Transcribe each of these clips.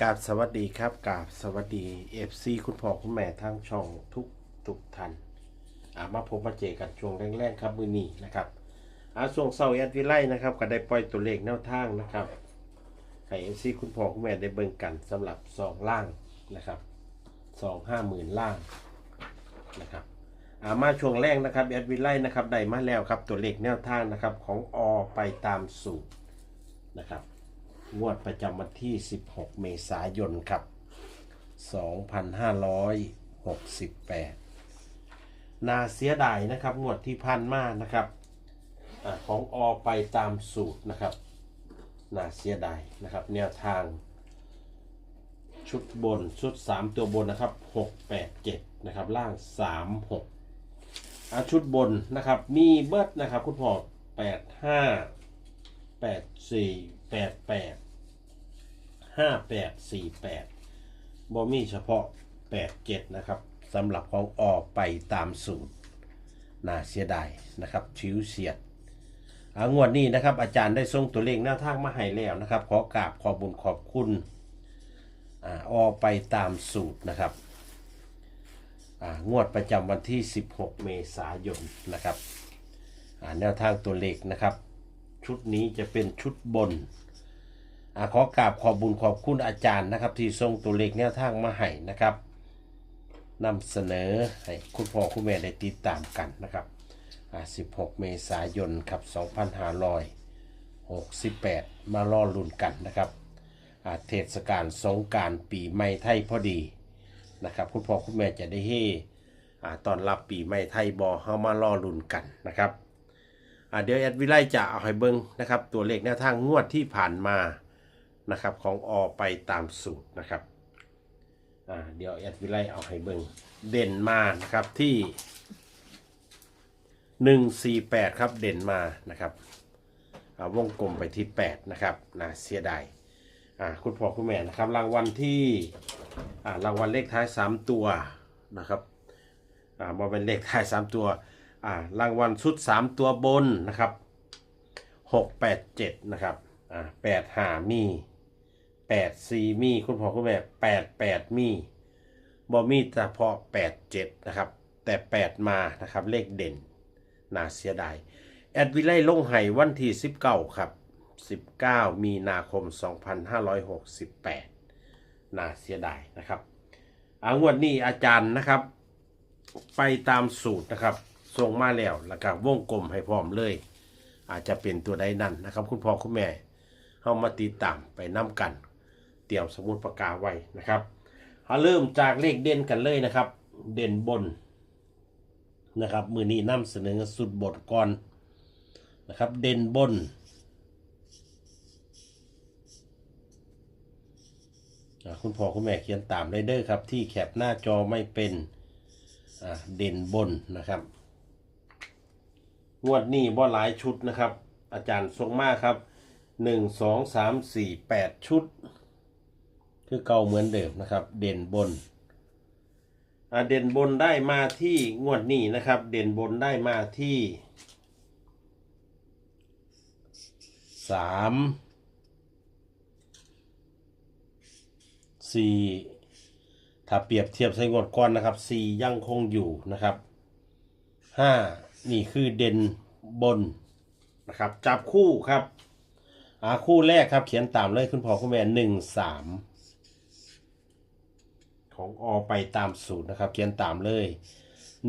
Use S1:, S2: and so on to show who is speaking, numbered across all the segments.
S1: กราบสวัสดีครับกราบสวัสดีเอฟซีคุณพ่อคุณแม่ทั้งช่องทุกทุกท่านอามาพบมาเจอกันช่วงแรกๆครับมือนี้นะครับอาช่วงเสาร์แอดวิไลนะครับ ก็ได้ปล่อยตัวเลขแนวทางนะครับให้เอฟซีคุณพ่อคุณแม่ได้เบิ่งกันสำหรับสองล่างนะครับสองห้าหมื่นล่างนะครับอามาช่วงแรกนะครับแอดวิไลนะครับได้มาแล้วครับตัวเลขแนวทางนะครับของอไปตามสูตรนะครับ งวดประจำวันที่ 16 เมษายนครับ 2568 นาเสียดายนะครับ งวดที่พันมากนะครับอของอไปตามสูตรนะครับ นาเสียดายนะครับ แนวทางชุดบนชุด 3 ตัวบนนะครับ 6 8 7 นะครับ ล่าง 3 6อะชุดบนนะครับ มีเบิร์ดนะครับ คุณพ่อ8 5 8 4 8 8 ห้าแปดสี่แปดบอมีเฉพาะแปดเจ็ดนะครับสำหรับของออกไปตามสูตรน่าเสียดายนะครับชิวเสียดอางวดนี้นะครับ อาจารย์ได้ส่งตัวเลขแนวทางมาให้แล้วนะครับ ขอกราบขอบุญขอบคุณอออกไปตามสูตรนะครับอ่างวดประจำวันที่ 16 เมษายนนะครับแนวทางตัวเลขนะครับ ชุดนี้จะเป็นชุดบน อขอกราบขอบบุญขอบคุณอาจารย์นะครับ ที่ส่งตัวเลขแนวทางมาให้นะครับนำเสนอให้คุณพ่อคุณแม่ได้ติดตามกันนะครับ16 เมษายนครับ2568 มารอลุ้นกันนะครับเทศกาลสงการปีใหม่ไทยพอดีนะครับคุณพ่อคุณแม่จะได้เฮอ่าตอนรับปีใหม่ไทยบอเฮามารอลุ้นกันนะครับเดี๋ยวแอดวิไลจะเอาให้เบิ้งนะครับ ตัวเลขแนวทางงวดที่ผ่านมา นะครับของอไปตามสูตรนะครับเดี๋ยวแอดวิไลเอาให้เบิ้งเด่นมานะครับที่หนึ่งสี่แปดครับเด่นมานะครับวงกลมไปที่แปดนะครับนะเสียดายคุณพ่อคุณแม่นะครับรางวัลที่รางวัลเลขท้ายสามตัวนะครับอ่าเป็นเลขท้ายสามตัวรางวัลชุดสามตัวบนนะครับหกแปดเจ็ดนะครับแปดหามี แปดสี่มี คุณพ่อคุณแม่แปดแปดมีบอมีเฉพาะแปดเจ็ดนะครับ แต่แปดมานะครับเลขเด่นน่าเสียดาย แอดวิไลลงไห้วันที่สิบเก้าครับสิบเก้ามีนาคมสองพันห้าร้อยหกสิบแปดน่าเสียดายนะครับอางวดนี้อาจารย์นะครับ ไปตามสูตรนะครับส่งมาแล้วแล้วก็วงกลมให้พร้อมเลย อาจจะเป็นตัวใดนั่นนะครับ คุณพ่อคุณแม่เข้ามาติดตามไปน้กัน เตรียมสมุดปากกาไว้นะครับเอาเริ่มจากเลขเด่นกันเลยนะครับ เด่นบนนะครับมือนี้นำเสนอสุดบทก่อนนะครับ เด่นบน คุณพ่อคุณแม่เขียนตามได้เด้อครับ ที่แคปหน้าจอไม่เป็นเด่นบนนะครับ งวดนี้บ่หลายชุดนะครับ อาจารย์ทรงมากครับหนึ่งสองสามสี่แปดชุด คือเก่าเหมือนเดิมนะครับ เด่นบนเด่นบนได้มาที่งวดนี้นะครับ เด่นบนได้มาที่สามสี่ถ้าเปรียบเทียบใส่งวดก่อนนะครับ4ยังคงอยู่นะครับ5นี่คือเด่นบนนะครับ จับคู่ครับอาคู่แรกครับเขียนตามเลยคุณพ่อคุณแม่หนึ่งสาม ของอไปตามสูตรนะครับ เขียนตามเลย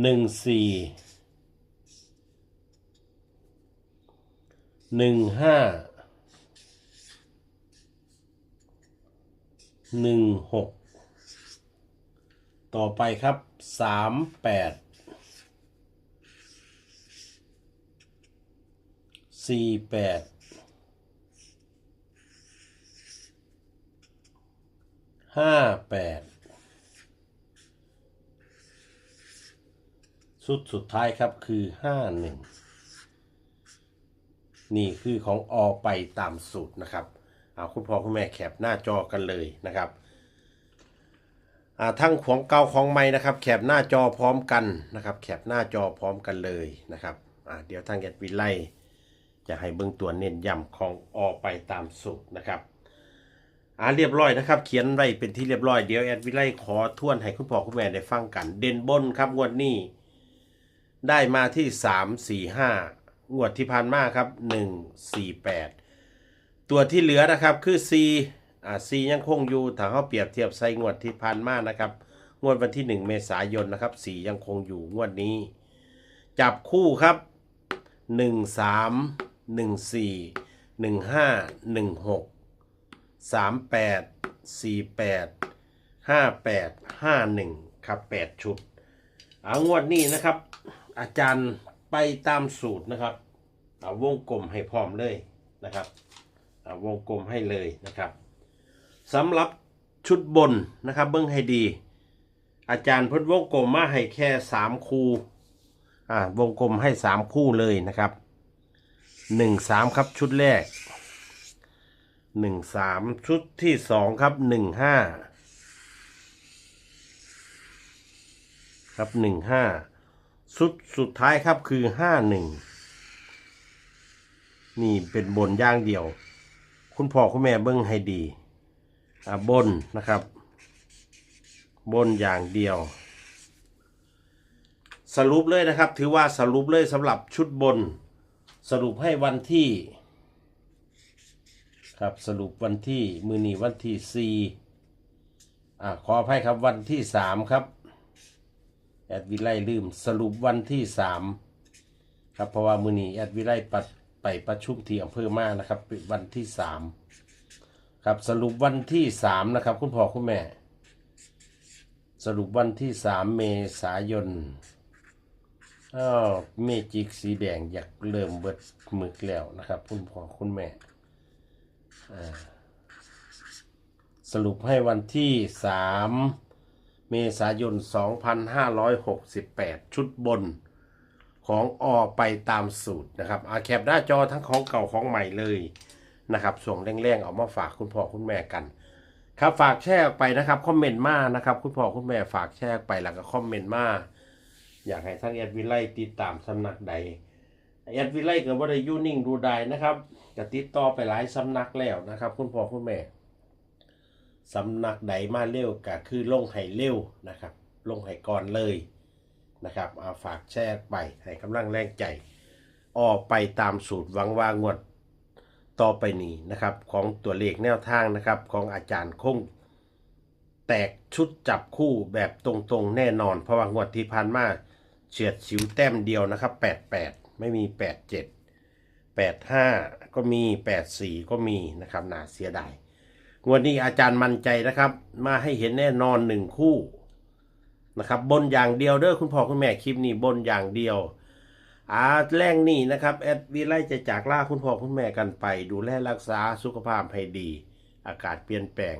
S1: หนึ่งสี่หนึ่งห้าหนึ่งหกต่อไปครับสามแปดสี่แปดห้าแปด สุดสุดท้ายครับคือห้าหนึ่งนี่คือของอไปตามสูตรนะครับเอาคุณพ่อคุณแม่แคปหน้าจอกันเลยนะครับอ่าทั้งของเก่าของใหม่นะครับแคปหน้าจอพร้อมกันนะครับแคปหน้าจอพร้อมกันเลยนะครับอ่าเดี๋ยวทางแอดวิไลจะให้เบื้องตัวเน้นย้ำของออไปตามสูตรนะครับอ่าเรียบร้อยนะครับ เขียนไว้เป็นที่เรียบร้อยเดี๋ยวแอดวิไลขอทวนให้คุณพ่อคุณแม่ได้ฟังกัน เด่นบนครับงวดนี้ ได้มาที่สามสี่ห้างวดที่ผ่านมาครับหนึ่งสี่แปดตัวที่เหลือนะครับคือ C อ่า C ยังคงอยู่ถ้าเขาเปรียบเทียบใส่งวดที่ผ่านมานะครับ งวดวันที่1เมษายนนะครับ C ยังคงอยู่งวดนี้ จับคู่ครับ1 3 1 4 1 5 1 6 3 8 4 8 5 8 5 1ครับ8ชุดอางวดนี้นะครับ อาจารย์ไปตามสูตรนะครับเอาวงกลมให้พร้อมเลยนะครับเอาวงกลมให้เลยนะครับสำหรับชุดบนนะครับเบิ้งให้ดี อาจารย์พิ่นวงกลมมาให้แค่สามคู่อ่าวงกลมให้สามคู่เลยนะครับหนึ่งสามครับชุดแรกหนึ่งสามชุดที่สองครับหนึ่งห้าครับหนึ่งห้า สุดสุดท้ายครับคือห้าหนึ่งนี่เป็นบนย่างเดียว คุณพ่อคุณแม่เบิ้งให้ดีอ่าบนนะครับ บนอย่างเดียว สรุปเลยนะครับ ถือว่าสรุปเลยสำหรับชุดบน สรุปให้วันที่ ครับสรุปวันที่มือนีวันที่สี่อ่าขออภัยครับวันที่สามครับ แอดวิไลลืมสรุปวันที่สามครับเพราะว่ามือนี้แอดวิไลปัดไปประชุมที่อำเภอมานะครับวันที่สามครับสรุปวันที่สามนะครับ คุณพ่อคุณแม่ สรุปวันที่สามเมษายนอ้าวเมจิกสีแดงอยากเริ่มเบิดหมึกแล้วนะครับ คุณพ่อคุณแม่สรุปให้วันที่สาม เมษายน 2568 ชุดบนของออไปตามสูตรนะครับอาแคปหน้าจอทั้งของเก่าของใหม่เลยนะครับส่งแรงๆเอามาฝากคุณพ่อคุณแม่กัน ครับฝากแชร์ไปนะครับคอมเมนต์มานะครับคุณพ่อคุณแม่ฝากแชร์ไปแล้วก็คอมเมนต์มาอยากให้ทั้งแอดวิไลติดตามสำนักใดแอดวิไลก็บ่ได้ยูนิ่งดูได้นะครับก็ติดต่อไปหลายสำนักแล้วนะครับ คุณพ่อคุณแม่ สำนักใดมาเร็วก็คือลงให้เร็วนะครับ ลงให้ก่อนเลยนะครับเอาฝากแชร์ไปให้กำลังแรงใจ ออกไปตามสูตรหวังว่างวดต่อไปนี้นะครับ ของตัวเลขแนวทางนะครับ ของอาจารย์คงแตกชุดจับคู่แบบตรงๆแน่นอน เพราะว่างวดที่ผ่านมาเฉียดฉิวแต้มเดียวนะครับ 88 ไม่มี 87 85 ก็มี 84 ก็มีนะครับน่าเสียดาย วันนี้อาจารย์มั่นใจนะครับ มาให้เห็นแน่นอนหนึ่งคู่นะครับ บนอย่างเดียวเด้อคุณพ่อคุณแม่คลิปนี้บนอย่างเดียวอาแรงนี่นะครับแอดวีไลจะจากล่าคุณพ่อคุณแม่กันไป ดูแลรักษาสุขภาพให้ดี อากาศเปลี่ยนแปลง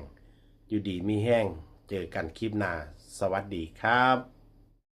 S1: อยู่ดีมีแห้ง เจอกันคลิปหน้า สวัสดีครับ